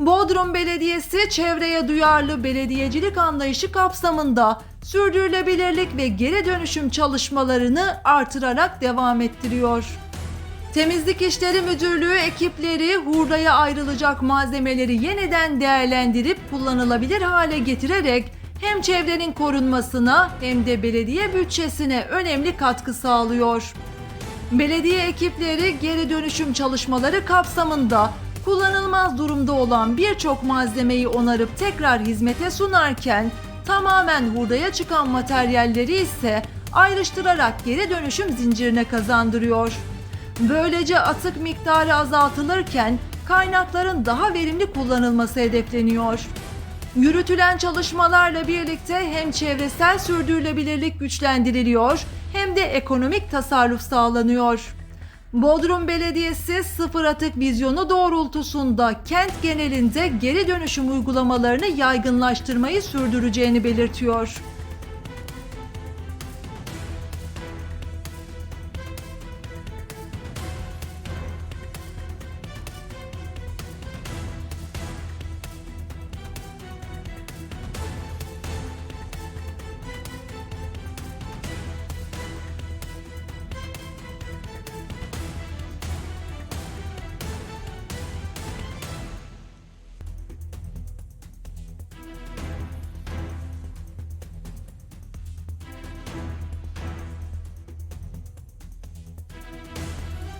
Bodrum Belediyesi çevreye duyarlı belediyecilik anlayışı kapsamında sürdürülebilirlik ve geri dönüşüm çalışmalarını artırarak devam ettiriyor. Temizlik İşleri Müdürlüğü ekipleri hurdaya ayrılacak malzemeleri yeniden değerlendirip kullanılabilir hale getirerek hem çevrenin korunmasına hem de belediye bütçesine önemli katkı sağlıyor. Belediye ekipleri geri dönüşüm çalışmaları kapsamında kullanılmaz durumda olan birçok malzemeyi onarıp tekrar hizmete sunarken tamamen hurdaya çıkan materyalleri ise ayrıştırarak geri dönüşüm zincirine kazandırıyor. Böylece atık miktarı azaltılırken kaynakların daha verimli kullanılması hedefleniyor. Yürütülen çalışmalarla birlikte hem çevresel sürdürülebilirlik güçlendiriliyor hem de ekonomik tasarruf sağlanıyor. Bodrum Belediyesi sıfır atık vizyonu doğrultusunda kent genelinde geri dönüşüm uygulamalarını yaygınlaştırmayı sürdüreceğini belirtiyor.